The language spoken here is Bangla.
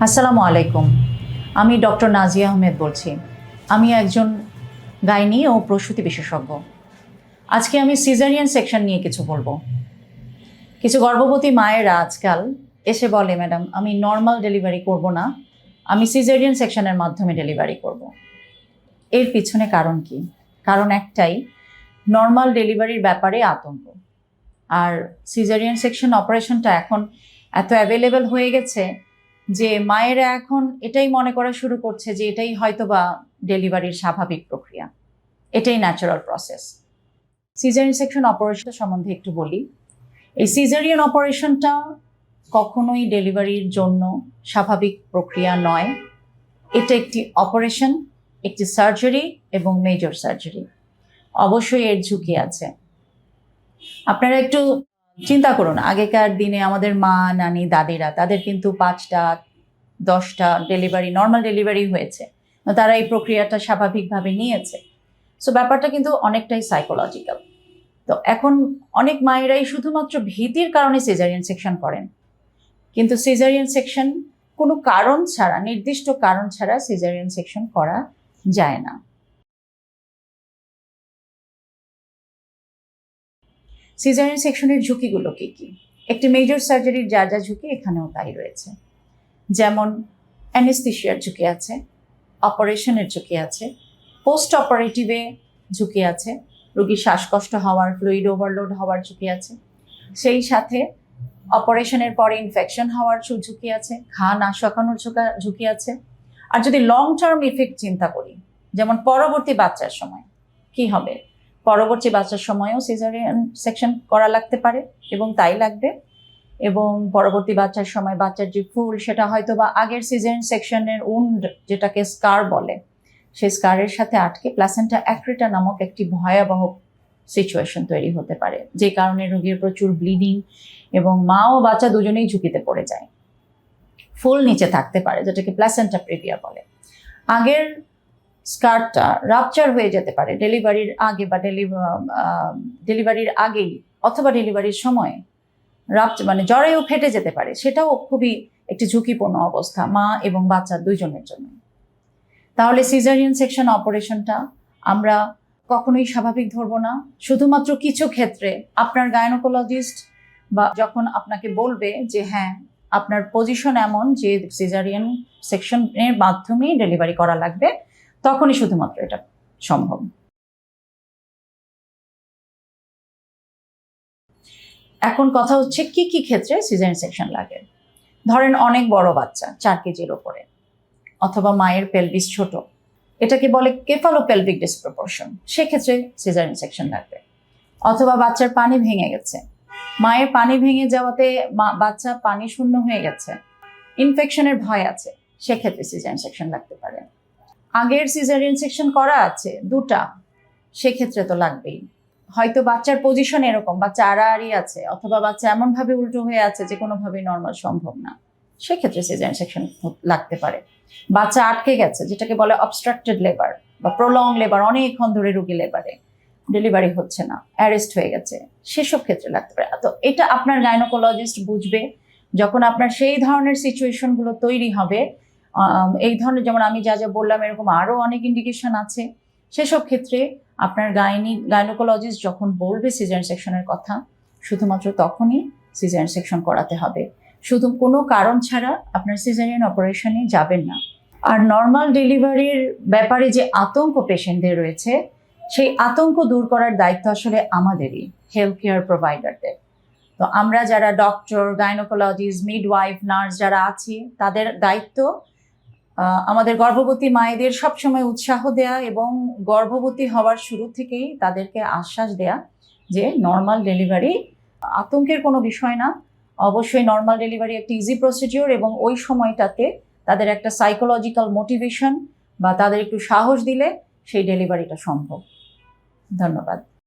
আসসালামু আলাইকুম। আমি ডক্টর নাজিয়া আহমেদ বলছি। আমি একজন গাইনি ও প্রসূতি বিশেষজ্ঞ। আজকে আমি সিজারিয়ান সেকশন নিয়ে কিছু বলব। কিছু গর্ভবতী মায়েরা আজকাল এসে বলে, ম্যাডাম, আমি নর্মাল ডেলিভারি করব না। আমি সিজারিয়ান সেকশনের মাধ্যমে ডেলিভারি করব। এর পিছনে কারণ কি? কারণ একটাই, নর্মাল ডেলিভারির ব্যাপারে আতঙ্ক। আর সিজারিয়ান সেকশন অপারেশনটা এখন এত অ্যাভেলেবেল হয়ে গেছে যে মায়েরা এখন এটাই মনে করা শুরু করছে যে এটাই হয়তো বা ডেলিভারির স্বাভাবিক প্রক্রিয়া। এটাই natural process caesarean section operation সম্বন্ধে একটু বলি। এই সিজারিয়ান অপারেশনটা কখনোই ডেলিভারির জন্য স্বাভাবিক প্রক্রিয়া নয়। এটা একটি অপারেশন একটি সার্জারি এবং মেজর সার্জারি অবশ্যই এর ঝুঁকি আছে। আপনারা একটু চিন্তা করুন। আগেকার দিনে আমাদের মা, নানি, দাদিরা, তাদের কিন্তু পাঁচটা দশটা ডেলিভারি নর্মাল ডেলিভারি হয়েছে। তারা এই প্রক্রিয়াটা স্বাভাবিকভাবে নিয়েছে। সো ব্যাপারটা কিন্তু অনেকটাই সাইকোলজিক্যাল তো এখন অনেক মায়েরাই শুধুমাত্র ভীতির কারণে সিজারিয়ান সেকশন করেন। কিন্তু সিজারিয়ান সেকশন কোনো কারণ ছাড়া, নির্দিষ্ট কারণ ছাড়া সিজারিয়ান সেকশন করা যায় না। সিজারিয়ান সেকশনের ঝুঁকিগুলো কী কী? একটি মেজর সার্জারির যা যা ঝুঁকি এখানেও তাই রয়েছে। যেমন অ্যানেস্থিশিয়ার ঝুঁকি আছে, অপারেশনের ঝুঁকি আছে পোস্ট অপারেটিভে ঝুঁকি আছে, রোগীর শ্বাসকষ্ট হওয়ার, ফ্লুইড ওভারলোড হওয়ার ঝুঁকি আছে। সেই সাথে অপারেশনের পরে ইনফেকশন হওয়ার ঝুঁকি আছে, ঘা না শুকানোর ঝুঁকা- ঝুঁকি আছে। আর যদি লং টার্ম ইফেক্ট চিন্তা করি, যেমন পরবর্তী বাচ্চার সময়, কি হবে? পরবর্তী বাচ্চার সময়ও সিজারিয়ান সেকশন করা লাগতে পারে এবং তাই লাগবে। এবং পরবর্তী বাচ্চার সময় বাচ্চার যে ফুল, সেটা হয়তো বা আগের সিজন সেকশনের উন্ড যেটাকে স্কার বলে, সেই স্কারের সাথে আটকে প্লাসেন্টা অ্যাক্রিটা নামক একটি ভয়াবহ সিচুয়েশন তৈরি হতে পারে, যে কারণে রোগীর প্রচুর ব্লিডিং এবং মা ও বাচ্চা দুজনেই ঝুঁকিতে পড়ে যায়। ফুল নিচে থাকতে পারে, যেটাকে প্লাসেন্টা প্রেভিয়া বলে। আগের স্কার্টটা রাপচার হয়ে যেতে পারে ডেলিভারির আগে বা ডেলিভারির আগেই অথবা ডেলিভারির সময়। রাপচার মানে জ্বরেও ফেটে যেতে পারে। সেটাও খুবই একটি ঝুঁকিপূর্ণ অবস্থা, মা এবং বাচ্চা দুইজনের জন্য। তাহলে সিজারিয়ান সেকশন অপারেশনটা আমরা কখনোই স্বাভাবিক ধরবো না। শুধুমাত্র কিছু ক্ষেত্রে আপনার গায়নোকোলজিস্ট বা যখন আপনাকে বলবে যে হ্যাঁ আপনার পজিশন এমন যে সিজারিয়ান সেকশনের মাধ্যমেই ডেলিভারি করা লাগবে, তখনই শুধুমাত্র এটা সম্ভব। এখন কথা হচ্ছে কি কি ক্ষেত্রে সিজারিয়ান সেকশন লাগে? ধরেন অনেক বড় বাচ্চা, চার কেজির ওপরে, অথবা মায়ের পেলভিস ছোট, এটাকে বলে কেফালো পেলভিক ডিসপ্রপোর্শন সেক্ষেত্রে সিজারিয়ান সেকশন লাগবে। অথবা বাচ্চার পানি ভেঙে গেছে, মায়ের পানি ভেঙে যাওয়াতে বাচ্চা পানি শূন্য হয়ে গেছে ইনফেকশনের ভয় আছে, সেক্ষেত্রে সিজারিয়ান সেকশন লাগতে পারে। আগের সিজারিয়ান সেকশন করা আছে দুটা, সেক্ষেত্রে তো লাগবেই। হয়তো বাচ্চার পজিশন এরকম বাচ্চা আড়াআড়ি আছে, অথবা বাচ্চা এমনভাবে উল্টো হয়ে আছে যে কোনোভাবেই নর্মাল সম্ভব না। সেক্ষেত্রে সিজারিয়ান সেকশন লাগতে পারে। বাচ্চা আটকে গেছে, যেটাকে বলে অবস্ট্রাক্টেড লেবার বা প্রলং লেবার অনেকক্ষণ ধরে রুগী লেবারে ডেলিভারি হচ্ছে না অ্যারেস্ট হয়ে গেছে, সেসব ক্ষেত্রে লাগতে পারে। তো এটা আপনার গাইনোকোলজিস্ট বুঝবে, যখন আপনার সেই ধরনের সিচুয়েশনগুলো তৈরি হবে এই ধরনের, যেমন আমি যা যা বললাম, এরকম আরও অনেক ইন্ডিকেশন আছে। সেসব ক্ষেত্রে আপনার গাইনি গাইনোকোলজিস্ট যখন বলবে সিজারিয়ান সেকশনের কথা, শুধুমাত্র তখনই সিজারিয়ান সেকশন করাতে হবে। শুধু কোনো কারণ ছাড়া আপনার সিজারিয়ান অপারেশনে যাবেন না। আর নর্মাল ডেলিভারির ব্যাপারে যে আতঙ্ক পেশেন্টদের রয়েছে, সেই আতঙ্ক দূর করার দায়িত্ব আসলে আমাদেরই হেলথ কেয়ার প্রোভাইডারদের তো আমরা যারা ডক্টর গাইনোকোলজিস্ট মিডওয়াইফ নার্স যারা আছি, তাদের দায়িত্ব আমাদের গর্ভবতী মায়েদের সবসময় উৎসাহ দেয়া এবং গর্ভবতী হওয়ার শুরু থেকেই তাদেরকে আশ্বাস দেয়া যে নর্মাল ডেলিভারি আতঙ্কের কোনো বিষয় না। অবশ্যই নর্মাল ডেলিভারি একটি ইজি প্রসিডিওর এবং ওই সময়টাতে তাদের একটা সাইকোলজিক্যাল মোটিভেশন বা তাদের একটু সাহস দিলে সেই ডেলিভারিটা সম্ভব। ধন্যবাদ।